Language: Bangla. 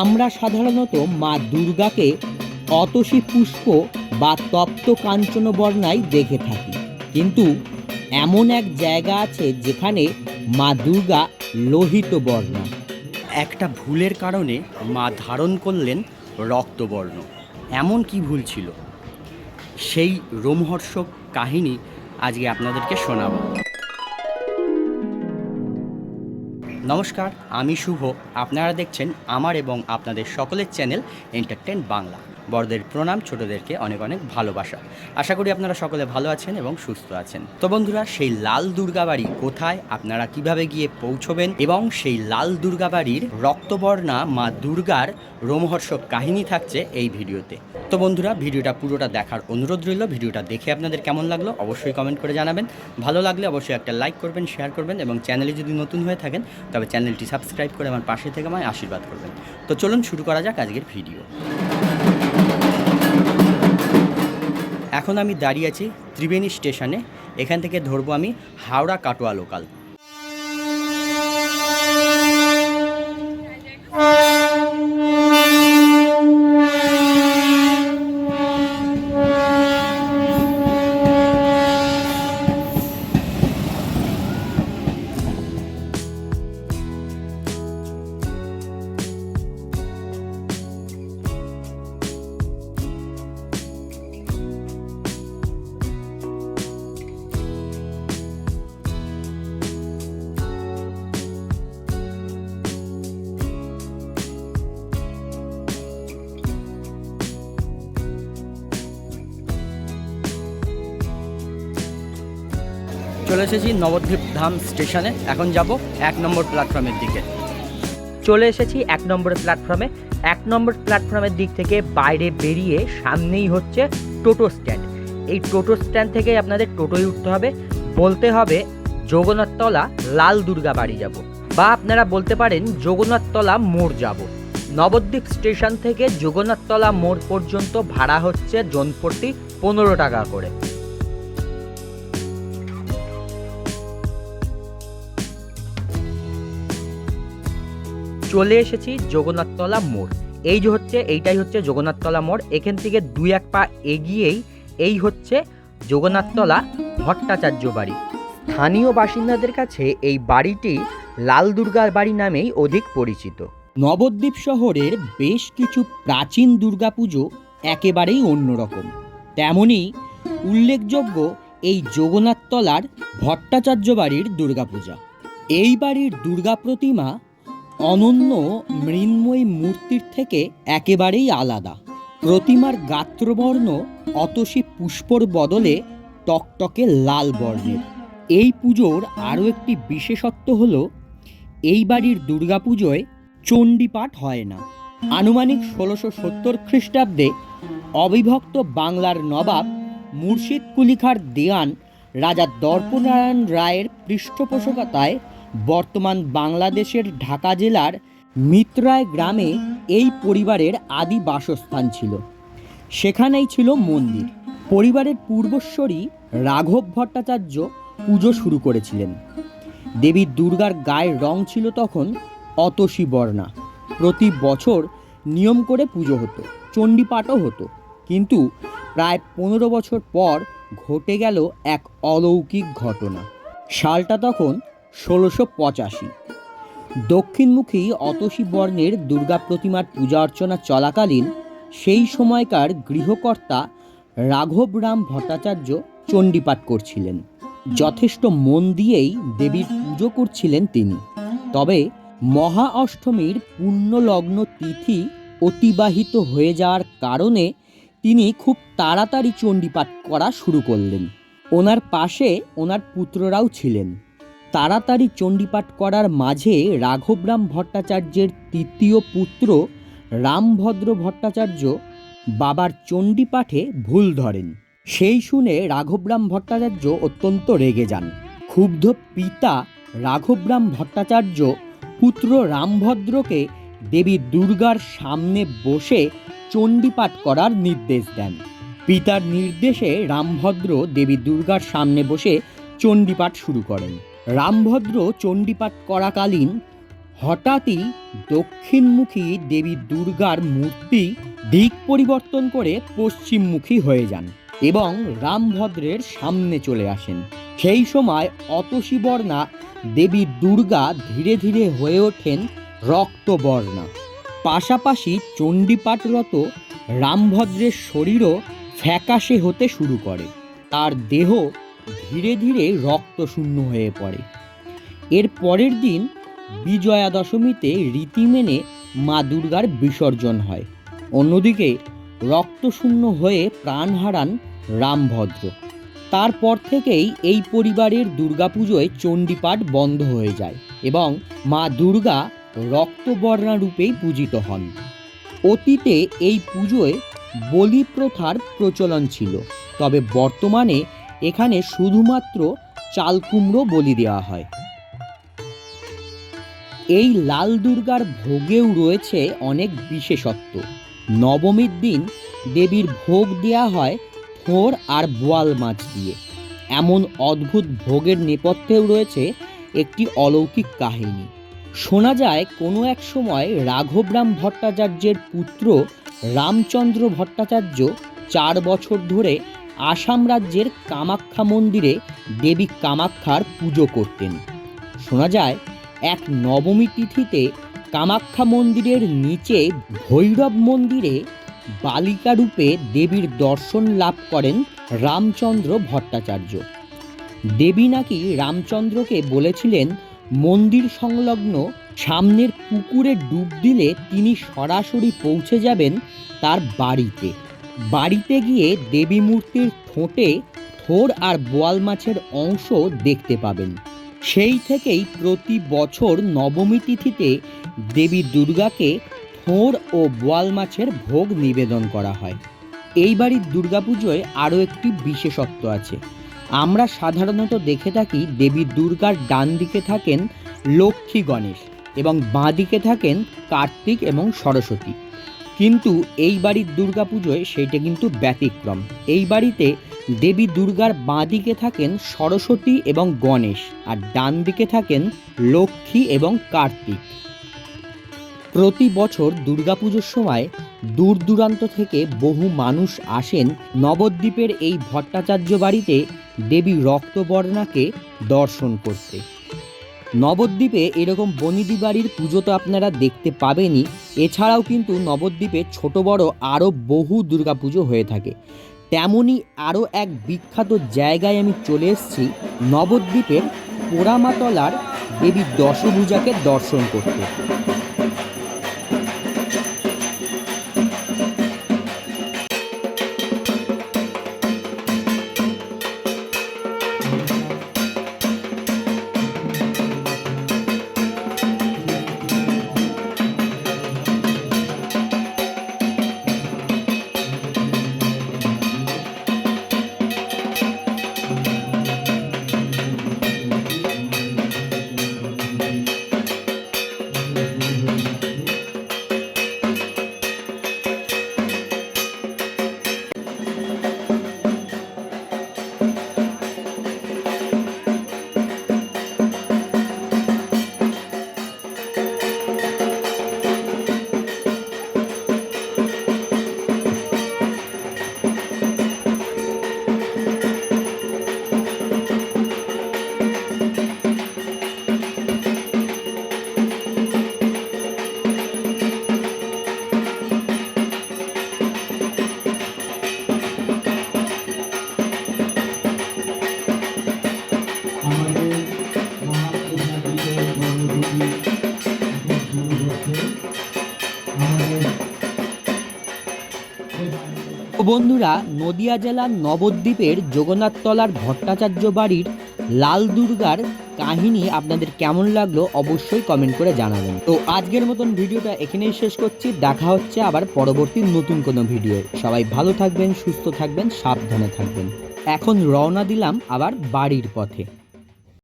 আমরা সাধারণত মা দুর্গাকে অতসী পুষ্প বা তপ্ত কাঞ্চন বর্ণায় দেখে থাকি। কিন্তু এমন এক জায়গা আছে যেখানে মা দুর্গা লোহিত বর্ণ। একটা ভুলের কারণে মা ধারণ করলেন রক্তবর্ণ এমন কি ভুল ছিল? সেই রোমহর্ষক কাহিনী আজকে আপনাদেরকে শোনাবো। নমস্কার আমি শুভ। আপনারা দেখছেন আমার এবং আপনাদের সকলের চ্যানেল এন্টারটেন বাংলা বড়দের প্রণাম, ছোটদেরকে অনেক অনেক ভালোবাসা। আশা করি আপনারা সকলে ভালো আছেন এবং সুস্থ আছেন। তো বন্ধুরা, সেই লাল দুর্গাবাড়ি কোথায়? আপনারা কীভাবে গিয়ে পৌঁছবেন? এবং সেই লাল দুর্গাবাড়ির রক্তবর্ণা মা দুর্গার রোমহর্ষক কাহিনী থাকছে এই ভিডিওতে। তো বন্ধুরা, ভিডিওটা পুরোটা দেখার অনুরোধ রইল। ভিডিওটা দেখে আপনাদের কেমন লাগল অবশ্যই কমেন্ট করে জানাবেন। ভালো লাগলে অবশ্যই একটা লাইক করবেন, শেয়ার করবেন এবং চ্যানেলে যদি নতুন হয়ে থাকেন, তবে চ্যানেলটি সাবস্ক্রাইব করে আমার পাশে থেকে আমায় আশীর্বাদ করবেন। তো চলুন শুরু করা যাক আজকের ভিডিও। এখন আমি দাঁড়িয়ে আছি ত্রিবেণী স্টেশনে। এখান থেকে ধরবো আমি হাওড়া কাটোয়া লোকাল চলে এসেছি নবদ্বীপ ধাম স্টেশনে। এখন যাব এক নম্বর প্ল্যাটফর্মের দিকে। চলে এসেছি এক নম্বর প্ল্যাটফর্মে। এক নম্বর প্ল্যাটফর্মের দিক থেকে বাইরে বেরিয়ে সামনেই হচ্ছে টোটো স্ট্যান্ড। এই টোটো স্ট্যান্ড থেকে আপনাদের টোটোয় উঠতে হবে। বলতে হবে, জগন্নাথতলা লাল দুর্গা বাড়ি যাব। বা আপনারা বলতে পারেন, জগন্নাথতলা মোড় যাব। নবদ্বীপ স্টেশন থেকে জগন্নাথতলা মোড় পর্যন্ত ভাড়া হচ্ছে জনপ্রতি পনেরো টাকা করে। চলে এসেছি জগন্নাথতলা মোড়। এই যে হচ্ছে, এইটাই হচ্ছে জগন্নাথতলা মোড়। এখান থেকে দুই এক পা এগিয়েই এই হচ্ছে জগন্নাথতলা ভট্টাচার্য বাড়ি। স্থানীয় বাসিন্দাদের কাছে এই বাড়িটি লাল দুর্গার বাড়ি নামেই অধিক পরিচিত। নবদ্বীপ শহরের বেশ কিছু প্রাচীন দুর্গাপুজো একেবারেই অন্যরকম। তেমনি উল্লেখযোগ্য এই জগন্নাথতলার ভট্টাচার্য বাড়ির দুর্গাপূজা। এই বাড়ির দুর্গা প্রতিমা অনন্য মৃন্ময়ী মূর্তির থেকে একেবারেই আলাদা। প্রতিমার গাত্রবর্ণ অতসী পুষ্পর বদলে টকটকে লাল বর্ণের। এই পুজোর আরও একটি বিশেষত্ব হল, এই বাড়ির দুর্গাপুজোয় চণ্ডীপাঠ হয় না। আনুমানিক ষোলোশো সত্তর খ্রিস্টাব্দে অবিভক্ত বাংলার নবাব মুর্শিদ কুলিখার দেওয়ান রাজা দর্পনারায়ণ রায়ের পৃষ্ঠপোষকতায় বর্তমান বাংলাদেশের ঢাকা জেলার মিত্রায় গ্রামে এই পরিবারের আদি বাসস্থান ছিল। সেখানেই ছিল মন্দির। পরিবারের পূর্বস্বরী রাঘব ভট্টাচার্য পুজো শুরু করেছিলেন। দেবী দুর্গার গায়ের রং ছিল তখন অতসী বর্ণা। প্রতি বছর নিয়ম করে পুজো হতো, চণ্ডীপাঠও হতো। কিন্তু প্রায় পনেরো বছর পর ঘটে গেল এক অলৌকিক ঘটনা। সালটা তখন ষোলোশো পঁচাশি। দক্ষিণমুখী অতসী বর্ণের দুর্গা প্রতিমার পূজা অর্চনা চলাকালীন সেই সময়কার গৃহকর্তা রাঘবরাম ভট্টাচার্য চণ্ডীপাঠ করছিলেন। যথেষ্ট মন দিয়েই দেবীর পুজো করছিলেন তিনি। তবে মহা অষ্টমীর পুণ্যলগ্ন তিথি অতিবাহিত হয়ে যাওয়ার কারণে তিনি খুব তাড়াতাড়ি চণ্ডীপাঠ করা শুরু করলেন। ওনার পাশে ওনার পুত্ররাও ছিলেন। তাড়াতাড়ি চণ্ডীপাঠ করার মাঝে রাঘবরাম ভট্টাচার্যের তৃতীয় পুত্র রামভদ্র ভট্টাচার্য বাবার চণ্ডীপাঠে ভুল ধরেন। সেই শুনে রাঘবরাম ভট্টাচার্য অত্যন্ত রেগে যান। ক্ষুব্ধ পিতা রাঘবরাম ভট্টাচার্য পুত্র রামভদ্রকে দেবী দুর্গার সামনে বসে চণ্ডীপাঠ করার নির্দেশ দেন। পিতার নির্দেশে রামভদ্র দেবী দুর্গার সামনে বসে চণ্ডীপাঠ শুরু করেন। রামভদ্র চণ্ডীপাঠ করাকালীন হঠাৎই দক্ষিণমুখী দেবী দুর্গার মূর্তি দিক পরিবর্তন করে পশ্চিমমুখী হয়ে যান এবং রামভদ্রের সামনে চলে আসেন। সেই সময় অতসীবর্ণা দেবী দুর্গা ধীরে ধীরে হয়ে ওঠেন রক্তবর্ণা। পাশাপাশি চণ্ডীপাঠরত রামভদ্রের শরীরও ফ্যাকাশে হতে শুরু করে। তার দেহ ধীরে ধীরে রক্তশূন্য হয়ে পড়ে। এর পরের দিন বিজয়া দশমীতে রীতি মেনে মা দুর্গার বিসর্জন হয়। অন্যদিকে রক্তশূন্য হয়ে প্রাণ হারান রামভদ্র। তারপর থেকেই এই পরিবারের দুর্গাপুজোয় চণ্ডীপাঠ বন্ধ হয়ে যায় এবং মা দুর্গা রক্তবর্ণা রূপেই পূজিত হন। অতীতে এই পুজোয় বলি প্রথার প্রচলন ছিল, তবে বর্তমানে এখানে শুধুমাত্র চাল কুমড়ো বলি দেওয়া হয়। এই লাল দুর্গার ভোগেও রয়েছে অনেক বিশেষত্ব। নবমীর দিন দেবীর ভোগ দেওয়া হয় থোর আর বোয়াল মাছ দিয়ে। এমন অদ্ভুত ভোগের নেপথ্যেও রয়েছে একটি অলৌকিক কাহিনী। শোনা যায়, কোনো এক সময় রাঘবরাম ভট্টাচার্যের পুত্র রামচন্দ্র ভট্টাচার্য চার বছর ধরে আসাম রাজ্যের কামাখ্যা মন্দিরে দেবী কামাখ্যার পুজো করতেন। শোনা যায়, এক নবমী তিথিতে কামাখ্যা মন্দিরের নিচে ভৈরব মন্দিরে বালিকা রূপে দেবীর দর্শন লাভ করেন রামচন্দ্র ভট্টাচার্য। দেবী নাকি রামচন্দ্রকে বলেছিলেন, মন্দির সংলগ্ন সামনের পুকুরে ডুব দিলে তিনি সরাসরি পৌঁছে যাবেন তার বাড়িতে। বাড়িতে গিয়ে দেবী মূর্তির ঠোঁটে থোর আর বোয়াল মাছের অংশ দেখতে পাবেন। সেই থেকেই প্রতি বছর নবমী তিথিতে দেবী দুর্গাকে থোর ও বোয়াল মাছের ভোগ নিবেদন করা হয়। এই বাড়ির দুর্গাপুজোয় আরও একটি বিশেষত্ব আছে। আমরা সাধারণত দেখে থাকি দেবী দুর্গার ডান দিকে থাকেন লক্ষ্মী গণেশ এবং বাঁ দিকে থাকেন কার্তিক এবং সরস্বতী। কিন্তু এই বাড়ির দুর্গাপুজোয় সেইটা কিন্তু ব্যতিক্রম। এই বাড়িতে দেবী দুর্গার বাঁ দিকে থাকেন সরস্বতী এবং গণেশ আর ডান দিকে থাকেন লক্ষ্মী এবং কার্তিক। প্রতি বছর দুর্গাপুজোর সময় দূর দূরান্ত থেকে বহু মানুষ আসেন নবদ্বীপের এই ভট্টাচার্য বাড়িতে দেবী রক্তবর্ণাকে দর্শন করতে। নবদ্বীপে এরকম বনিদি বাড়ির পুজো তো আপনারা দেখতে পাবেনই। এছাড়াও কিন্তু নবদ্বীপে ছোট বড় আরও বহু দুর্গাপুজো হয়ে থাকে। তেমনই আরও এক বিখ্যাত জায়গায় আমি চলে এসেছি, নবদ্বীপের পোড়ামাতলার দেবী দশভূজাকে দর্শন করতে। Música বন্ধুরা, নদিয়া জেলার নবদ্বীপের জগন্নাথতলার ভট্টাচার্য বাড়ির লাল দুর্গার কাহিনী আপনাদের কেমন লাগল অবশ্যই কমেন্ট করে জানাবেন। তো আজকের মতন ভিডিওটা এখানেই শেষ করছি, দেখা হচ্ছে আবার পরবর্তী নতুন কোনো ভিডিও সবাই ভালো থাকবেন, সুস্থ থাকবেন, সাবধানে থাকবেন। এখন রওনা দিলাম আবার বাড়ির পথে।